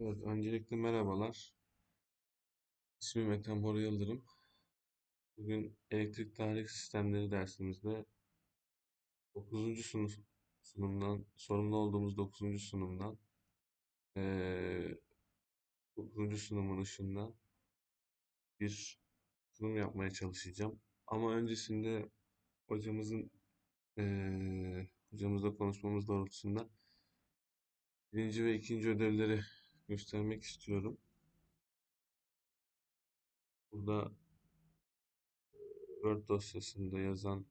Evet, öncelikle merhabalar. İsmim Ethem Bora Yıldırım. Bugün elektrik tarih sistemleri dersimizde 9. sınıf sunumdan, sorumlu olduğumuz 9. sunumdan eee 9. sunumun ışığında bir sunum yapmaya çalışacağım. Ama öncesinde hocamızın hocamızla konuşmamız doğrultusunda birinci ve ikinci ödevleri göstermek istiyorum. Burada Word dosyasında yazan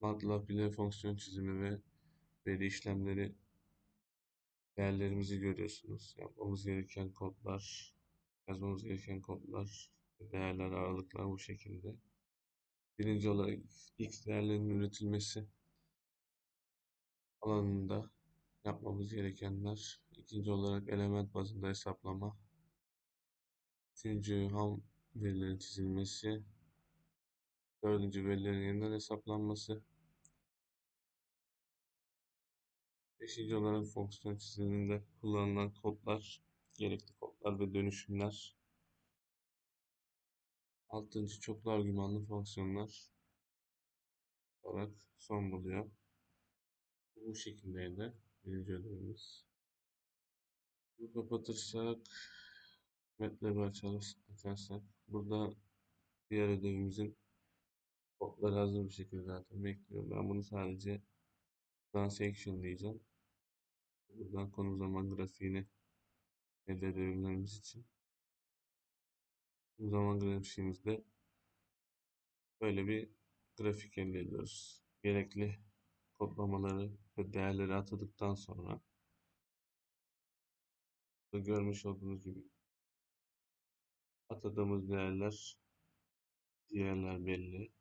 MATLAB ile fonksiyon çizimi ve veri işlemleri değerlerimizi görüyorsunuz. Yapmamız gereken kodlar, yazmamız gereken kodlar, değerler, aralıklar bu şekilde. Birinci olarak x değerlerinin üretilmesi alanında yapmamız gerekenler. İkinci olarak element bazında hesaplama. Üçüncü ham verilerin çizilmesi. Dördüncü verilerin yeniden hesaplanması. Beşinci olarak fonksiyon çiziminde kullanılan kodlar, gerekli kodlar ve dönüşümler. Altıncı çoklu argümanlı fonksiyonlar olarak son buluyor. Bu şekildeydi ödevimiz. Bunu kapatırsak MATLAB'ı açarsak burada diğer ödevimizin kodları hazır bir şekilde zaten bekliyor. Ben bunu sadece transaction diyeceğim. Buradan konu zaman grafiğini elde edebilmemiz için. Bu zaman grafiğimizde böyle bir grafik elde ediyoruz. Gerekli kodlamaları ve değerleri atadıktan sonra görmüş olduğunuz gibi atadığımız değerler diğerler belli.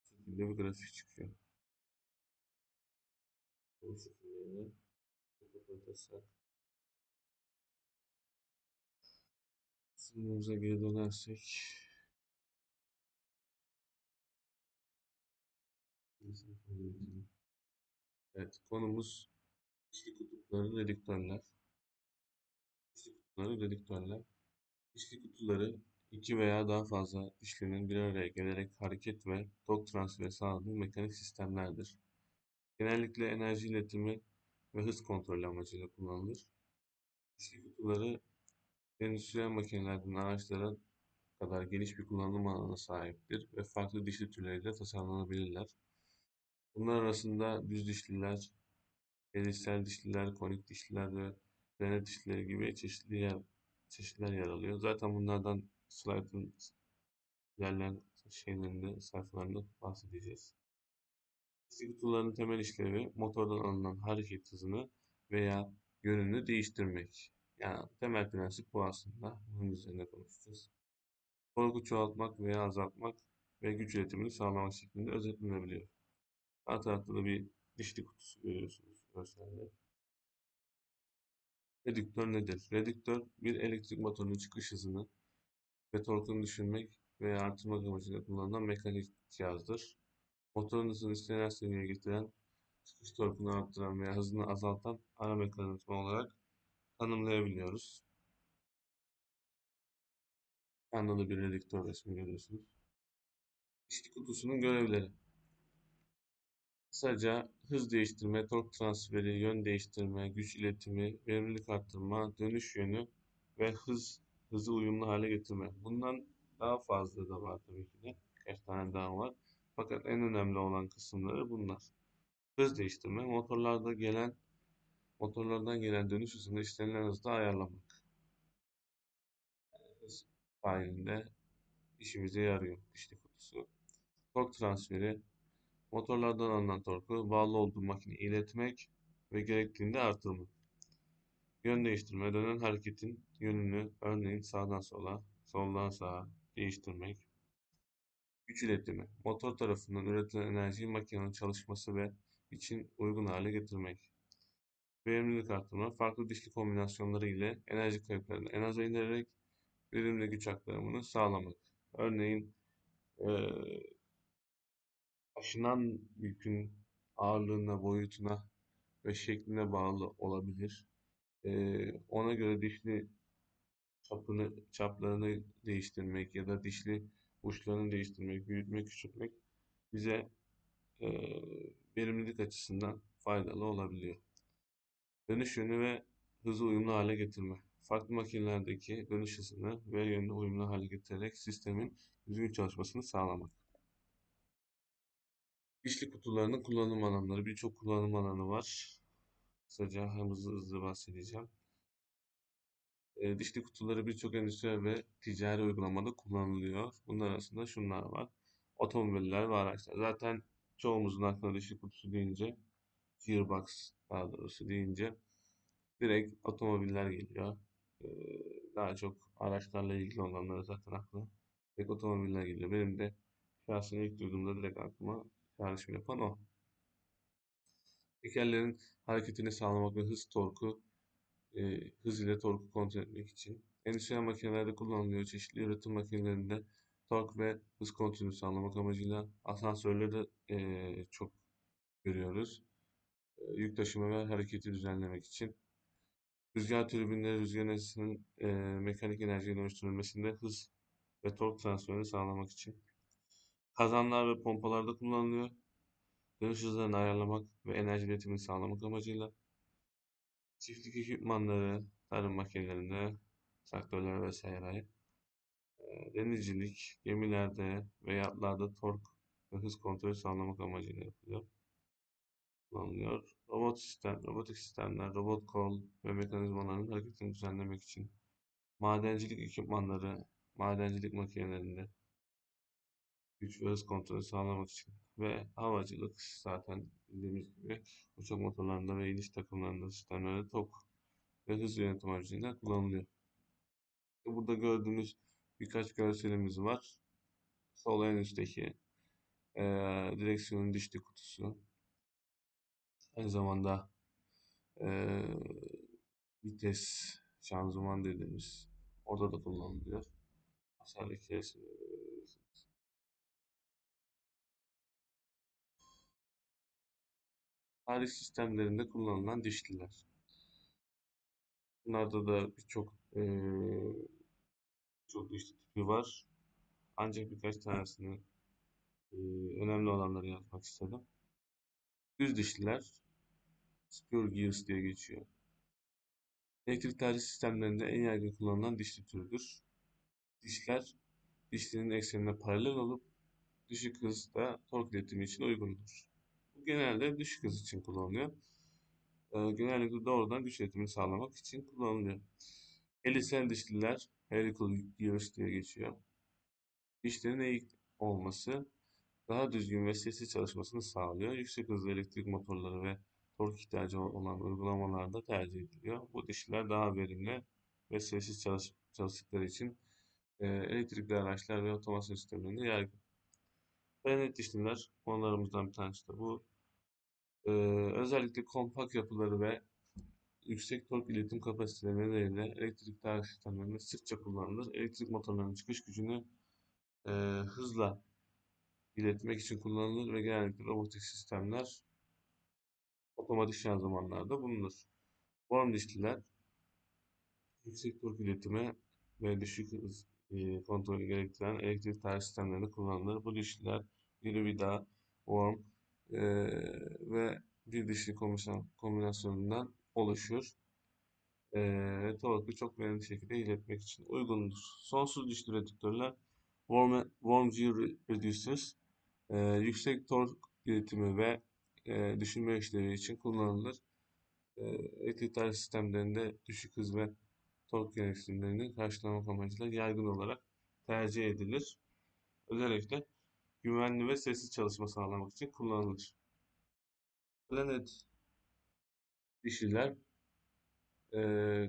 Bu şekilde bir grafik çıkıyor. Bu şekilde kapatırsak sunumumuza geri dönersek Evet, konumuz içli kutupları redüktörler. İçli kutuları redüktörler. İçli kutuları iki veya daha fazla dişlinin bir araya gelerek hareket ve tok transferi sağladığı mekanik sistemlerdir. Genellikle enerji iletimi ve hız kontrolü amacıyla kullanılır. İçli kutuları endüstriyel makinelerden araçlara kadar geniş bir kullanım alanına sahiptir ve farklı dişli türleriyle tasarlanabilirler. Bunlar arasında düz dişliler, elitsel dişliler, konik dişliler ve dene dişlileri gibi çeşitli yer, çeşitler yer alıyor. Zaten bunlardan slaytın ilerleyen şeylerinde, sayfalarında bahsedeceğiz. Diski kutuların temel işlevi motordan alınan hareket hızını veya yönünü değiştirmek. Yani temel prensip bu aslında. Bunun üzerine konuşacağız. Torku çoğaltmak veya azaltmak ve güç üretimini sağlamak şeklinde özetlenebiliyor. Sağ tarafta da bir dişli kutusu görüyorsunuz görselde. Redüktör nedir? Redüktör bir elektrik motorunun çıkış hızını ve torkunu düşürmek veya artırmak amacıyla kullanılan mekanik cihazdır. Motorun hızını istenen seviyeye getiren, çıkış torkunu arttıran veya hızını azaltan ara mekanizma olarak tanımlayabiliyoruz. Yanında bir redüktör resmi görüyorsunuz. İşli kutusunun görevleri. Kısaca hız değiştirme, tork transferi, yön değiştirme, güç iletimi, verimlilik arttırma, dönüş yönü ve hız hızı uyumlu hale getirme. Bundan daha fazla da var tabii ki de. Birkaç tane daha var. Fakat en önemli olan kısımları bunlar. Hız değiştirme, motorlarda gelen motorlardan gelen dönüş hızını istenilen hızda ayarlamak. Hız dahilinde işimize yarıyor dişli kutusu. Tork transferi, motorlardan alınan torku bağlı olduğu makineye iletmek ve gerektiğinde artırmak. Yön değiştirme, dönen hareketin yönünü örneğin sağdan sola, soldan sağa değiştirmek. Güç iletimi, motor tarafından üretilen enerjiyi makinenin çalışması ve için uygun hale getirmek. Verimlilik arttırma, farklı dişli kombinasyonları ile enerji kayıplarını en aza indirerek verimli güç aktarımını sağlamak. Örneğin e, taşınan yükün ağırlığına, boyutuna ve şekline bağlı olabilir. Ee, ona göre dişli çapını, çaplarını değiştirmek ya da dişli uçlarını değiştirmek, büyütmek, küçültmek bize e, verimlilik açısından faydalı olabiliyor. Dönüş yönü ve hızı uyumlu hale getirme. Farklı makinelerdeki dönüş hızını ve yönünü uyumlu hale getirerek sistemin düzgün çalışmasını sağlamak. Dişli kutularının kullanım alanları. Birçok kullanım alanı var. Kısaca hızlı hızlı bahsedeceğim. E, dişli kutuları birçok endüstriyel ve ticari uygulamada kullanılıyor. Bunlar arasında şunlar var. Otomobiller ve araçlar. Zaten çoğumuzun aklına dişli kutusu deyince, gearbox daha doğrusu deyince direkt otomobiller geliyor. E, daha çok araçlarla ilgili olanlara zaten aklıma direkt otomobiller geliyor. Benim de şahsen ilk duyduğumda direkt aklıma çağrışım yapan o. Tekerlerin hareketini sağlamak ve hız torku e, hız ile torku kontrol etmek için. Endüstriyel makinelerde kullanılıyor. Çeşitli üretim makinelerinde tork ve hız kontrolünü sağlamak amacıyla asansörleri de e, çok görüyoruz. E, yük taşıma ve hareketi düzenlemek için. Rüzgar türbinleri rüzgar enerjisinin e, mekanik enerjiye dönüştürülmesinde hız ve tork transferini sağlamak için. Kazanlar ve pompalarda kullanılıyor. Dönüş hızlarını ayarlamak ve enerji iletimini sağlamak amacıyla. Çiftlik ekipmanları, tarım makinelerinde, traktörler vesaire. E, denizcilik, gemilerde ve yatlarda tork ve hız kontrolü sağlamak amacıyla yapılıyor. Kullanılıyor. Robot sistem, robotik sistemler, robot kol ve mekanizmaların hareketini düzenlemek için. Madencilik ekipmanları, madencilik makinelerinde güç ve hız kontrolü sağlamak için ve havacılık zaten bildiğimiz gibi uçak motorlarında ve iniş takımlarında sistemlerde tok ve hız yönetim amacıyla kullanılıyor. Burada gördüğünüz birkaç görselimiz var. Sol en üstteki e, direksiyonun dişli kutusu. Aynı zamanda e, vites, şanzıman dediğimiz orada da kullanılıyor. Aşağıdaki resimleri Tarih sistemlerinde kullanılan dişliler. Bunlarda da birçok e, dişli tipi var. Ancak birkaç tanesini e, önemli olanları yazmak istedim. Düz dişliler Spur Gears diye geçiyor. Elektrik tercih sistemlerinde en yaygın kullanılan dişli türüdür. Dişler dişlinin eksenine paralel olup düşük hızda tork iletimi için uygundur. Genelde düşük hız için kullanılıyor. Ee, genellikle doğrudan güç iletimini sağlamak için kullanılıyor. Helisel dişliler helical gears diye geçiyor. Dişlerin eğik olması daha düzgün ve sessiz çalışmasını sağlıyor. Yüksek hızlı elektrik motorları ve tork ihtiyacı olan uygulamalarda tercih ediliyor. Bu dişliler daha verimli ve sessiz çalış çalıştıkları için e, elektrikli araçlar ve otomasyon sistemlerinde yaygın. Planet dişliler konularımızdan bir tanesi de bu. Ee, özellikle kompakt yapıları ve yüksek tork iletim kapasiteleri nedeniyle elektrik tarih sistemlerinde sıkça kullanılır. Elektrik motorlarının çıkış gücünü e, hızla iletmek için kullanılır ve genellikle robotik sistemler otomatik şanzımanlarda bulunur. Form dişliler yüksek tork iletimi ve düşük hız e, kontrolü gerektiren elektrik tarih sistemlerinde kullanılır. Bu dişliler bir vida, worm e, ve bir dişli kombinasyonundan oluşur. E, ve torku çok verimli şekilde iletmek için uygundur. Sonsuz dişli redüktörler Worm, Worm G Reducers e, yüksek tork iletimi ve e, düşünme işlevi için kullanılır. E, elektrik tarih sistemlerinde düşük hız ve tork gereksinimlerini karşılamak amacıyla yaygın olarak tercih edilir. Özellikle güvenli ve sessiz çalışma sağlamak için kullanılır. Planet dişliler e,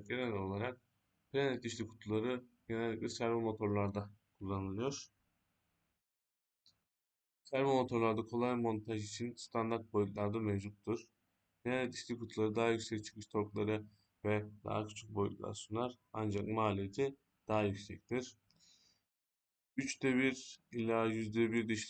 genel olarak planet dişli kutuları genellikle servo motorlarda kullanılıyor. Servo motorlarda kolay montaj için standart boyutlarda mevcuttur. Planet dişli kutuları daha yüksek çıkış torkları ve daha küçük boyutlar sunar ancak maliyeti daha yüksektir. 3'te 1 ila %1 dişli